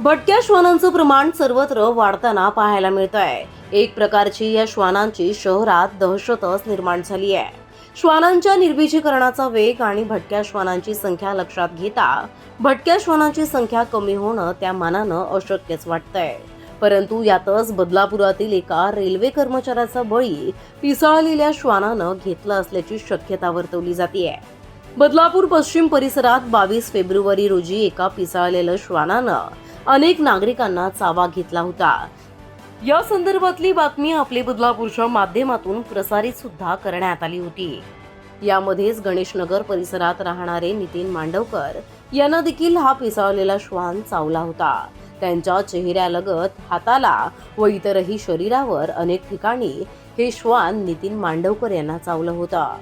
भटक्या श्वानांचं प्रमाण सर्वत्र वाढताना पाहायला मिळत आहे एक प्रकारची या श्वानांची शहरात दहशतच निर्माण झाली आहे. श्वानांच्या निर्बीजीकरणाचा वेग आणि भटक्या श्वानांची संख्या लक्षात घेता भटक्या श्वानांची संख्या कमी होणं त्या मानानं अशक्यच वाटतंय. परंतु यातच बदलापुरातील एका रेल्वे कर्मचाऱ्याचा बळी पिसाळलेल्या श्वानानं घेतला असल्याची शक्यता वर्तवली जाते बदलापूर पश्चिम परिसरात बावीस फेब्रुवारी रोजी एका पिसाळलेल्या श्वानानं अनेक नागरिकांना चावा घेतला होता. या संदर्भातली बातमी आपले बदलापूरच्या माध्यमातून प्रसारित सुद्धा करण्यात आली होती. यामध्येच गणेशनगर परिसरात राहणारे नितीन मांडवकर यांना देखील हा पिसावलेला श्वान चावला होता. त्यांच्या चेहऱ्यालगत हाताला व इतरही शरीरावर अनेक ठिकाणी हे श्वान नितीन मांडवकर यांना चावलं होतं.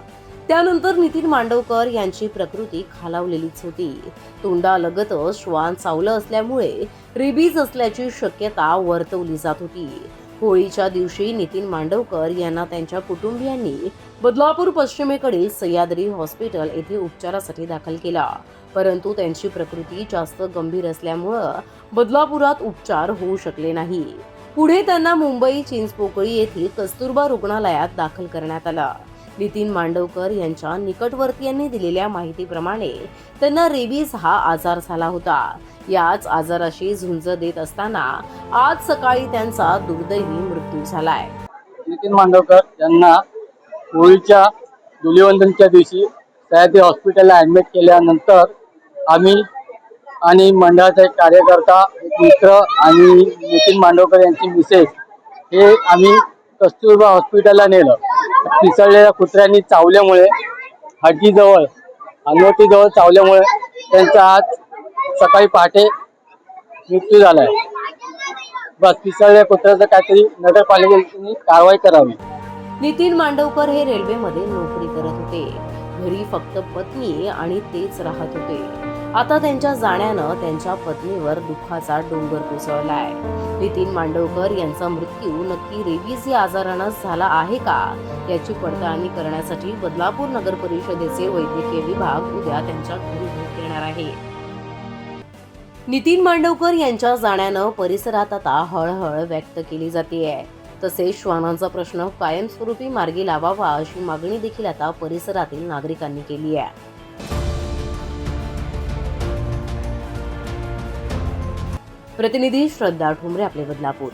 त्यानंतर नितीन मांडवकर यांची प्रकृती खालावलेलीच होती. तोंडालगतच श्वान चावलं असल्यामुळे रेबीज असल्याची शक्यता वर्तवली जात होती. होळीच्या दिवशी नितीन मांडवकर यांना त्यांच्या कुटुंबियांनी बदलापूर पश्चिमेकडील सह्याद्री हॉस्पिटल येथे उपचारासाठी दाखल केला. परंतु त्यांची प्रकृती जास्त गंभीर असल्यामुळं बदलापुरात उपचार होऊ शकले नाही. पुढे त्यांना मुंबई चिंचपोकळी येथील कस्तुरबा रुग्णालयात दाखल करण्यात आला. नितीन मांडवकर यांच्या निकटवर्तीयांनी दिलेल्या माहितीप्रमाणे त्यांना रेबीज हा आजार झाला होता. याच आजाराशी झुंज देत असताना आज सकाळी त्यांचा दुर्दैवी मृत्यू झालाय. नितीन मांडवकर यांना होळीच्या धुलीवंदनच्या दिवशी सह्याद्री हॉस्पिटलला ॲडमिट केल्यानंतर आम्ही आणि मंडळाचा एक कार्यकर्ता एक मित्र आणि नितीन मांडवकर यांची मिसेस हे आम्ही कस्तुरबा हॉस्पिटलला नेलं. पिसळलेल्या कुत्र्यांनी चावल्यामुळे हड्डीजवळ हनुवटीजवळ चावल्यामुळे त्यांचा आज सकाळी पहाटे मृत्यू झाला आहे बस पिसळलेल्या कुत्र्याचं काहीतरी नगरपालिकेने कारवाई करावी. नितीन मांडवकर हे रेल्वेमध्ये नोकरी करत होते. घरी फक्त पत्नी आणि तेच राहत होते. आता त्यांच्या जाण्यानं त्यांच्या पत्नीवर दुःखाचा डोंगर कोसळलाय. नितीन मांडवकर यांचा मृत्यू नक्की रेबीज या आजारानं झाला आहे का? याची पडताळणी करण्यासाठी बदलापूर नगर परिषदेचे वैद्यकीय विभाग उद्या त्यांच्या घरी भेट देणार आहे. नितीन मांडवकर यांच्या जाण्यानं परिसरात आता हळहळ व्यक्त केली जाते तसेच श्वानांचा प्रश्न कायमस्वरूपी मार्गी लावावा अशी मागणी देखील आता परिसरातील नागरिकांनी केली आहे. प्रतिनिधी श्रद्धा ठुमरे आपले बदलापूर.